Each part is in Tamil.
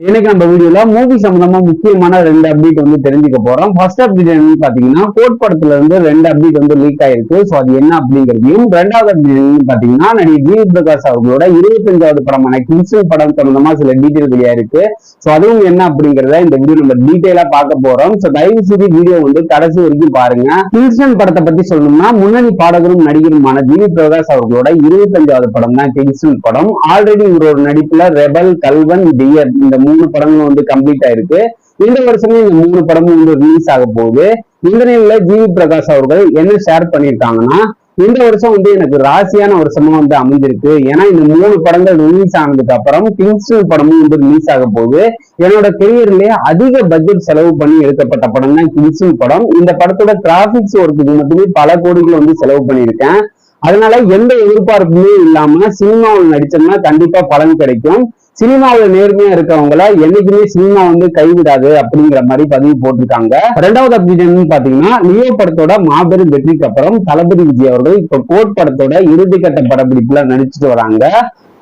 இன்னைக்கு நம்ம வீடியோல மூவி சம்பந்தமா முக்கியமான ரெண்டு அப்டேட் வந்து தெரிஞ்சுக்க போறோம். ஃபர்ஸ்ட் அப்டேட் என்னன்னு பாத்தீங்கன்னா கோட் படத்துல இருந்து ரெண்டு அப்டேட் வந்து லீக் ஆயிருக்கு. சோ அது என்ன அப்படிங்கிறதையும் ரெண்டாவது அப்டேட் என்னன்னு பாத்தீங்கன்னா நடிகர் ஜி பிரகாஷ் அவர்களோட இருபத்தஞ்சாவது படமான கிங்ஸ்டன் படம் சம்பந்தமா சில டீட்டெயில் வெளியாயிருக்கு சோ அதுவும் என்ன அப்படிங்கறத இந்த வீடியோ நம்ம டீட்டெயிலா பார்க்க போறோம். சோ தயவு செய்து வீடியோ வந்து கடைசி வரைக்கும் பாருங்க. கிங்ஸ்டன் படத்தை பத்தி சொல்லணும்னா முன்னணி பாடகரும் நடிகருமான ஜி பிரகாஷ் அவர்களோட இருபத்தஞ்சாவது படம் தான் கிங்ஸ்டன் படம். ஆல்ரெடி இவரோட நடிப்புல ரெபல் கல்வன் டியர் இந்த மூணு படங்களும் வந்து கம்ப்ளீட் ஆயிருக்கு. இந்த வருஷமே இந்த மூணு படமும் வந்து ரிலீஸ் ஆக போகுது. இந்த நிலையில ஜிவி பிரகாஷ் அவர்கள் என்ன ஷேர் பண்ணியிருக்காங்கன்னா இந்த வருஷம் வந்து எனக்கு ராசியான வருஷமா வந்து அமைஞ்சிருக்கு. ஏன்னா இந்த மூணு படங்கள் ரிலீஸ் ஆனதுக்கு அப்புறம் கிங்ஸ்டன் படமும் வந்து ரிலீஸ் ஆக போகுது. என்னோட கெரியர்லயே அதிக பட்ஜெட் செலவு பண்ணி எடுக்கப்பட்ட படம் தான் கிங்ஸ்டன் படம். இந்த படத்தோட கிராபிக்ஸ் ஒர்க்குக்கு மட்டுமே பல கோடிகள் வந்து செலவு பண்ணியிருக்கேன். அதனால எந்த எதிர்பார்ப்புமே இல்லாம சினிமாவில் நடிச்சோம்னா கண்டிப்பா பலன் கிடைக்கும். சினிமாவில் நேர்மையா இருக்கவங்கள என்னைக்குமே சினிமா வந்து கைவிடாது அப்படிங்கிற மாதிரி பதிவு போட்டிருக்காங்க. ரெண்டாவது அப்டேட் பாத்தீங்கன்னா நியோ படத்தோட மாபெரும் வெற்றிக்கு அப்புறம் தளபதி விஜய் அவர்கள் இப்ப கோட் படத்தோட இறுதிக்கட்ட படப்பிடிப்புல நடிச்சிட்டு வராங்க.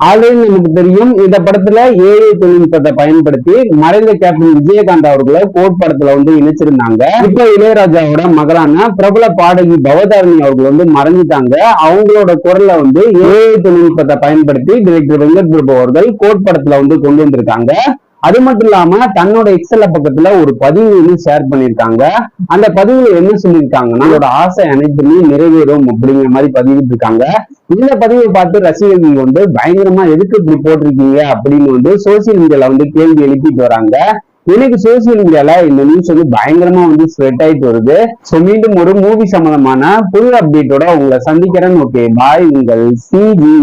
ஆல்ரெடி நமக்கு தெரியும் இந்த படத்துல ஏஐ தொழில்நுட்பத்தை பயன்படுத்தி மறைந்த கேப்டன் விஜயகாந்த் அவர்களை கோட் படத்துல வந்து இணைச்சிருந்தாங்க. இப்ப இளையராஜாவோட மகளான பிரபல பாடகி பவதாரணி அவர்கள் வந்து மறைஞ்சிட்டாங்க. அவங்களோட குரல்ல வந்து ஏஐ தொழில்நுட்பத்தை பயன்படுத்தி டிரெக்டர் வெங்கட் பிரபு அவர்கள் கோட் படத்தை படத்துல வந்து கொண்டு வந்திருக்காங்க. அது மட்டும் இல்லாம தன்னோட எக்ஸல்ல பக்கத்துல ஒரு பதிவு வந்து ஷேர் பண்ணிருக்காங்க. அந்த பதிவுல என்ன சொல்லியிருக்காங்கன்னா அவரோட ஆசை அனைத்துமே நிறைவேறும் அப்படிங்கிற மாதிரி பதிவிட்டு இருக்காங்க. இந்த பதிவை பார்த்து ரசிகர்கள் வந்து பயங்கரமா எதுக்கு இப்படி போட்டிருக்கீங்க? அப்படின்னு வந்து சோசியல் மீடியால வந்து கேள்வி எழுப்பிட்டு வராங்க. எனக்கு சோசியல் மீடியால இந்த நியூஸ் வந்து பயங்கரமா வந்து ஸ்ப்ரெட் ஆயிட்டு வருது. சோ மீண்டும் ஒரு மூவி சம்பந்தமான புது அப்டேட்டோட உங்களை சந்திக்கிறேன். ஓகே பாய் உங்கள் சிஜி